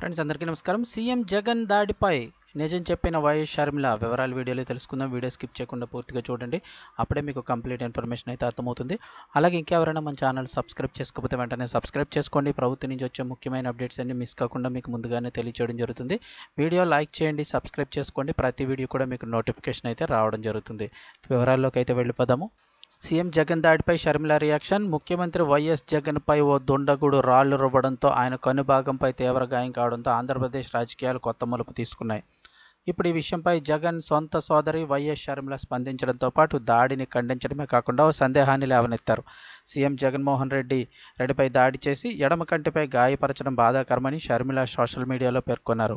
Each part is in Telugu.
ఫ్రెండ్స్ అందరికీ నమస్కారం. సీఎం జగన్ దాడిపై నిజం చెప్పిన వైఎస్ షర్మిల వివరాలు వీడియోలో తెలుసుకుందాం. వీడియో స్కిప్ చేయకుండా పూర్తిగా చూడండి. అప్పుడే మీకు కంప్లీట్ ఇన్ఫర్మేషన్ అయితే అర్థమవుతుంది. అలాగే ఇంకెవరైనా మన ఛానల్ సబ్స్క్రైబ్ చేసుకోకపోతే వెంటనే సబ్స్క్రైబ్ చేసుకోండి. ప్రభుత్వం నుంచి వచ్చే ముఖ్యమైన అప్డేట్స్ అన్ని మిస్ కాకుండా మీకు ముందుగానే తెలియచేయడం జరుగుతుంది. వీడియో లైక్ చేయండి సబ్స్క్రైబ్ చేసుకోండి. ప్రతి వీడియో కూడా మీకు నోటిఫికేషన్ అయితే రావడం జరుగుతుంది. వివరాల్లోకి అయితే వెళ్ళిపోదాము. సీఎం జగన్ దాడిపై షర్మిల రియాక్షన్. ముఖ్యమంత్రి వైఎస్ జగన్పై ఓ దుండగుడు రాళ్ళు రువ్వడంతో ఆయన కనుభాగంపై తీవ్ర గాయం కావడంతో ఆంధ్రప్రదేశ్ రాజకీయాలు కొత్త మలుపు తీసుకున్నాయి. ఇప్పుడు ఈ విషయంపై జగన్ సొంత సోదరి వైఎస్ షర్మిల స్పందించడంతో పాటు దాడిని ఖండించడమే కాకుండా ఓ సందేహాన్ని లేవనెత్తారు. సీఎం జగన్మోహన్ రెడ్డి రెడ్డిపై దాడి చేసి ఎడమ కంటిపై గాయపరచడం బాధాకరమని షర్మిల సోషల్ మీడియాలో పేర్కొన్నారు.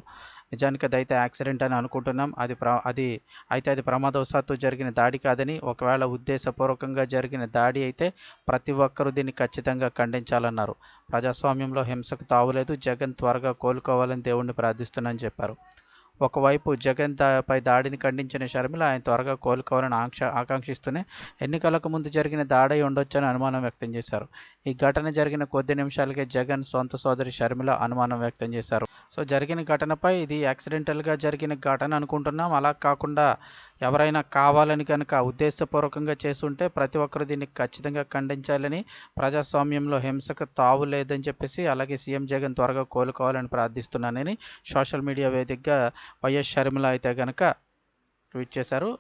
నిజానికి అది అయితే యాక్సిడెంట్ అని అనుకుంటున్నాం. అది ప్ర అది అయితే అది ప్రమాదవశాత్తు జరిగిన దాడి కాదని ఒకవేళ ఉద్దేశపూర్వకంగా జరిగిన దాడి అయితే ప్రతి ఒక్కరూ దీన్ని ఖచ్చితంగా ఖండించాలన్నారు. ప్రజాస్వామ్యంలో హింసకు తావులేదు. జగన్ త్వరగా కోలుకోవాలని దేవుణ్ణి ప్రార్థిస్తున్నానని చెప్పారు. ఒకవైపు జగన్ పై దాడిని ఖండించిన షర్మిల ఆయన త్వరగా కోలుకోవాలని ఆంక్ష ఆకాంక్షిస్తూనే ఎన్నికలకు ముందు జరిగిన దాడి ఉండొచ్చని అనుమానం వ్యక్తం చేశారు. ఈ ఘటన జరిగిన కొద్ది నిమిషాలకే జగన్ సొంత సోదరి షర్మిల అనుమానం వ్యక్తం చేశారు. సో జరిగిన ఘటనపై ఇది యాక్సిడెంటల్గా జరిగిన ఘటన అనుకుంటున్నాం. అలా కాకుండా ఎవరైనా కావాలని కనుక ఉద్దేశపూర్వకంగా చేస్తుంటే ప్రతి ఒక్కరు దీన్ని ఖచ్చితంగా ఖండించాలని ప్రజాస్వామ్యంలో హింసకు తావు లేదని చెప్పేసి అలాగే సీఎం జగన్ త్వరగా కోలుకోవాలని ప్రార్థిస్తున్నానని సోషల్ మీడియా వేదికగా వైఎస్ షర్మిల అయితే కనుక ట్వీట్ చేశారు.